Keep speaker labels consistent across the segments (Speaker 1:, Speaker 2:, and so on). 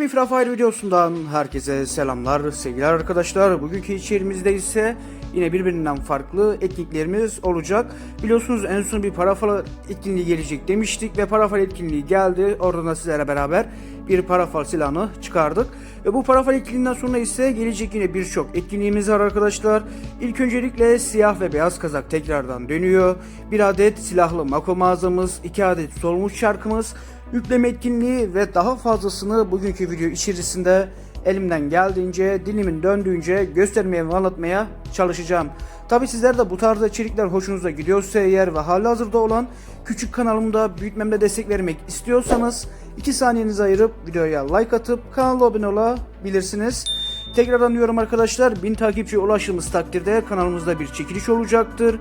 Speaker 1: Yeni Free Fire videosundan herkese selamlar sevgili arkadaşlar. Bugünkü içeriğimizde ise yine birbirinden farklı etkinliklerimiz olacak. Biliyorsunuz en son bir parafal etkinliği gelecek demiştik ve parafal etkinliği geldi. Oradan da sizlerle beraber bir parafal silahını çıkardık. Ve bu parafal etkinliğinden sonra ise gelecek yine birçok etkinliğimiz var arkadaşlar. İlk öncelikle siyah ve beyaz kazak tekrardan dönüyor. Bir adet silahlı mako mağazamız, iki adet solmuş şarkımız, yükleme etkinliği ve daha fazlasını bugünkü video içerisinde elimden geldiğince, dilimin döndüğünce göstermeye ve anlatmaya çalışacağım. Tabi sizler de bu tarzda içerikler hoşunuza gidiyorsa eğer ve hali hazırda olan küçük kanalımda büyütmemde destek vermek istiyorsanız 2 saniyenizi ayırıp videoya like atıp kanala abone olabilirsiniz. Tekrardan diyorum arkadaşlar 1000 takipçiye ulaştığımız takdirde kanalımızda bir çekiliş olacaktır.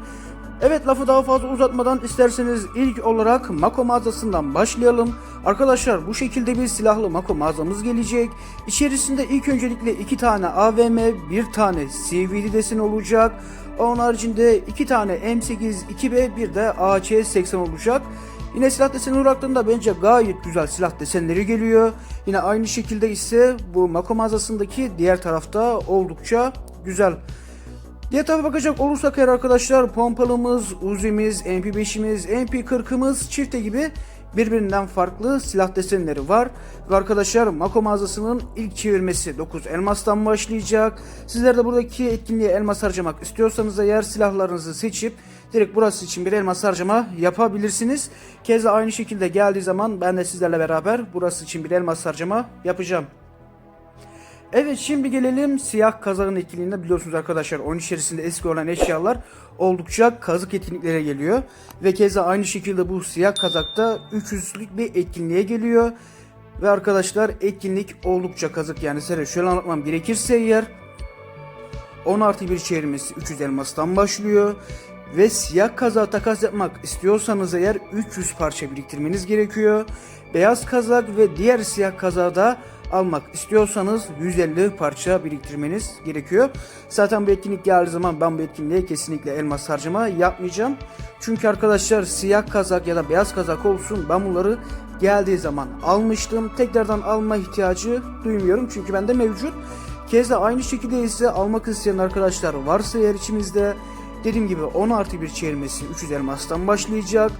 Speaker 1: Evet lafı daha fazla uzatmadan isterseniz ilk olarak Mako mağazasından başlayalım. Arkadaşlar bu şekilde bir silahlı Mako mağazamız gelecek. İçerisinde ilk öncelikle iki tane AVM, bir tane CVD deseni olacak. Onun haricinde iki tane M8, 2B, bir de AC80 olacak. Yine silah deseni olarak bence gayet güzel silah desenleri geliyor. Yine aynı şekilde ise bu Mako mağazasındaki diğer tarafta oldukça güzel. Diğer tarafa bakacak olursak eğer arkadaşlar pompalımız, uzimiz, MP5'imiz, MP40'ımız çifte gibi birbirinden farklı silah desenleri var. Ve arkadaşlar Mako mağazasının ilk çevirmesi 9 elmastan başlayacak. Sizler de buradaki etkinliğe elmas harcamak istiyorsanız eğer silahlarınızı seçip direkt burası için bir elmas harcama yapabilirsiniz. Keza aynı şekilde geldiği zaman ben de sizlerle beraber burası için bir elmas harcama yapacağım. Evet şimdi gelelim siyah kazağın etkinliğinde biliyorsunuz arkadaşlar onun içerisinde eski olan eşyalar oldukça kazık etkinliklere geliyor. Ve keza aynı şekilde bu siyah kazakta 300'lük bir etkinliğe geliyor. Ve arkadaşlar etkinlik oldukça kazık yani size şöyle anlatmam gerekirse eğer 10 artı bir çevirmesi 300 elmastan başlıyor. Ve siyah kazağı takas yapmak istiyorsanız eğer 300 parça biriktirmeniz gerekiyor. Beyaz kazak ve diğer siyah kazağı da almak istiyorsanız 150 parça biriktirmeniz gerekiyor. Zaten bu etkinlik geldiği zaman ben bu etkinliğe kesinlikle elmas harcama yapmayacağım. Çünkü arkadaşlar siyah kazak ya da beyaz kazak olsun ben bunları geldiği zaman almıştım. Tekrardan alma ihtiyacı duymuyorum çünkü bende mevcut. Keza aynı şekilde ise almak isteyen arkadaşlar varsa eğer içimizde dediğim gibi 10 artı bir çevirmesi 300 elmastan başlayacak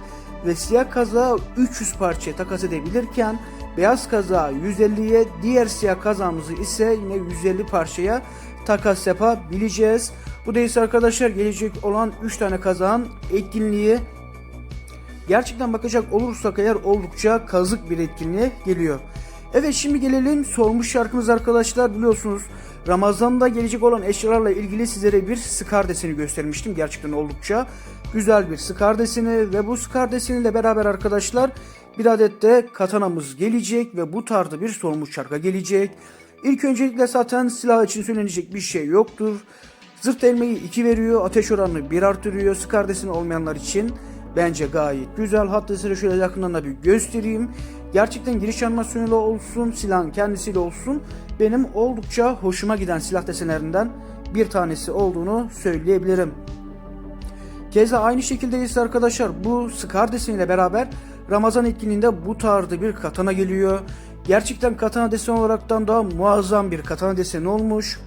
Speaker 1: ve siyah kazağı 300 parça takas edebilirken beyaz kazağı 150'ye diğer siyah kazağımızı ise yine 150 parçaya takas yapabileceğiz. Bu da ise arkadaşlar gelecek olan 3 tane kazağın etkinliği Gerçekten bakacak olursak eğer oldukça kazık bir etkinliğe geliyor. Evet şimdi gelelim sormuş şarkımız arkadaşlar biliyorsunuz Ramazan'da gelecek olan eşyalarla ilgili sizlere bir Scar deseni göstermiştim. Gerçekten oldukça güzel bir Scar deseni ve bu Scar deseniyle beraber arkadaşlar bir adet de katanamız gelecek ve bu tarzda bir sormuş şarkı gelecek. İlk öncelikle zaten silah için söylenecek bir şey yoktur. Zırt elmeyi 2 veriyor, ateş oranını 1 artırıyor. Scar deseni olmayanlar için bence gayet güzel. Hatta size şöyle yakından da bir göstereyim. Gerçekten giriş animasyonuyla olsun, silahın kendisiyle olsun benim oldukça hoşuma giden silah desenlerinden bir tanesi olduğunu söyleyebilirim. Keza aynı şekilde ise arkadaşlar bu Scar deseniyle beraber Ramazan etkinliğinde bu tarzda bir katana geliyor. Gerçekten katana deseni olaraktan daha muazzam bir katana deseni olmuş.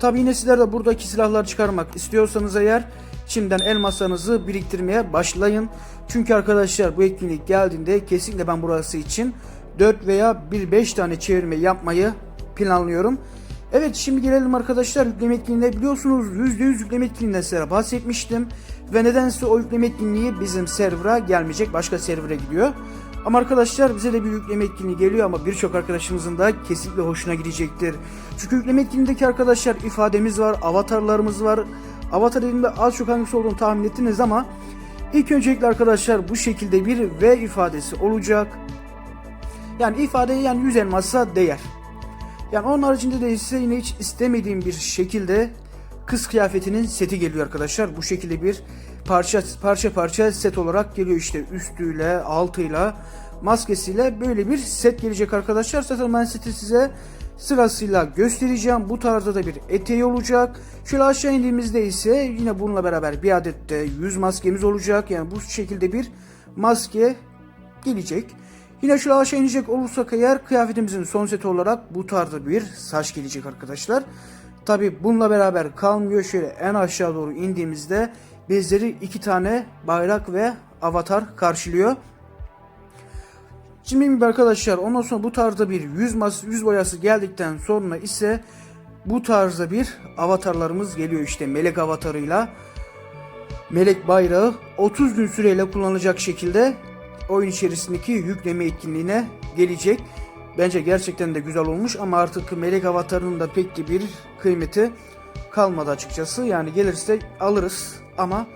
Speaker 1: Tabi yine sizler de buradaki silahlar çıkarmak istiyorsanız eğer şimdiden elmaslarınızı biriktirmeye başlayın. Çünkü arkadaşlar bu etkinlik geldiğinde kesinlikle ben burası için 4 veya 1-5 tane çevirme yapmayı planlıyorum. Evet şimdi gelelim arkadaşlar yükleme etkinliğine biliyorsunuz %100 yükleme etkinliğinden size bahsetmiştim. Ve nedense o yükleme etkinliği bizim server'a gelmeyecek başka server'a gidiyor. Ama arkadaşlar bize de bir yükleme etkinliği geliyor ama birçok arkadaşımızın da kesinlikle hoşuna gidecektir. Çünkü yükleme etkinliğindeki arkadaşlar ifademiz var, avatarlarımız var. Avatar dediğimde az çok hangisi olduğunu tahmin ettiniz ama ilk öncelikle arkadaşlar bu şekilde bir V ifadesi olacak. Yani ifade yani 100 elmasa değer. Yani onun haricinde de ise yine hiç istemediğim bir şekilde kız kıyafetinin seti geliyor arkadaşlar. Bu şekilde bir parça parça parça set olarak geliyor işte üstüyle, altıyla, maskesiyle böyle bir set gelecek arkadaşlar. Zaten ben seti size sırasıyla göstereceğim. Bu tarzda da bir eteği olacak. Şöyle aşağı indiğimizde ise yine bununla beraber bir adet de yüz maskemiz olacak. Yani bu şekilde bir maske gelecek. Yine şöyle aşağı inecek olursak eğer kıyafetimizin son seti olarak bu tarzda bir saç gelecek arkadaşlar. Tabi bununla beraber kalmıyor. Şöyle en aşağı doğru indiğimizde bizleri iki tane bayrak ve avatar karşılıyor. Şimdi arkadaşlar ondan sonra bu tarzda bir yüz, mas yüz boyası geldikten sonra ise bu tarzda bir avatarlarımız geliyor işte melek avatarıyla. Melek bayrağı 30 gün süreyle kullanılacak şekilde oyun içerisindeki yükleme etkinliğine gelecek. Bence gerçekten de güzel olmuş ama artık melek avatarının da pek bir kıymeti kalmadı açıkçası. Yani gelirse alırız ama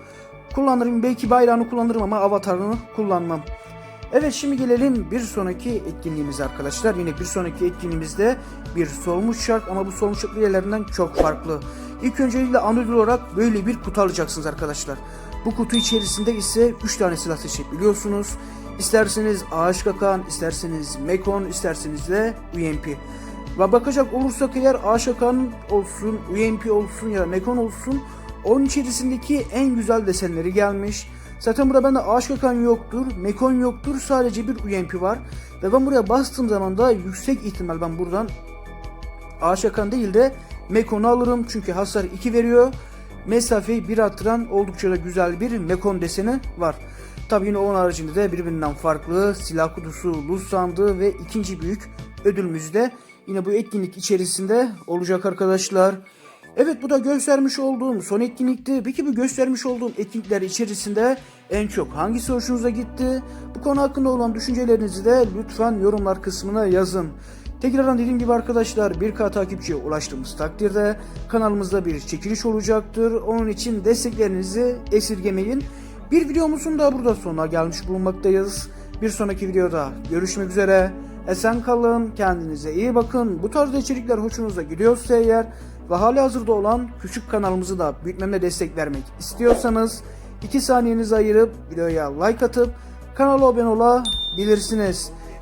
Speaker 1: kullanırım belki bayrağını kullanırım ama avatarını kullanmam. Evet şimdi gelelim bir sonraki etkinliğimize arkadaşlar. Yine bir sonraki etkinliğimizde bir solmuş şark ama bu solmuş şark diğerlerinden çok farklı. İlk öncelikle Android olarak böyle bir kutu alacaksınız arkadaşlar. Bu kutu içerisinde ise 3 tane silah seçebiliyorsunuz. İsterseniz ağaç isterseniz mekon, isterseniz de UMP. Ve bakacak olursak eğer ağaç olsun, UMP olsun ya da mekon olsun onun içerisindeki en güzel desenleri gelmiş. Zaten burada bende ağaç yoktur, mekon yoktur, sadece bir UMP var. Ve ben buraya bastığım zaman da yüksek ihtimal ben buradan ağaç değil de mekonu alırım. Çünkü hasar 2 veriyor. Mesafeyi bir attıran oldukça da güzel bir mekon deseni var. Tabi yine onun haricinde de birbirinden farklı silah kutusu, loot sandığı ve ikinci büyük ödülümüz de yine bu etkinlik içerisinde olacak arkadaşlar. Evet bu da göstermiş olduğum son etkinlikti. Peki bu göstermiş olduğum etkinlikler içerisinde en çok hangisi hoşunuza gitti? Bu konu hakkında olan düşüncelerinizi de lütfen yorumlar kısmına yazın. Tekrardan dediğim gibi arkadaşlar 1K takipçiye ulaştığımız takdirde kanalımızda bir çekiliş olacaktır. Onun için desteklerinizi esirgemeyin. Bir videomuzun da burada sonuna gelmiş bulunmaktayız. Bir sonraki videoda görüşmek üzere. Esen kalın, kendinize iyi bakın. Bu tarz içerikler hoşunuza gidiyorsa eğer ve hali hazırda olan küçük kanalımızı da büyütmeme destek vermek istiyorsanız 2 saniyenizi ayırıp videoya like atıp kanala abone olabilirsiniz.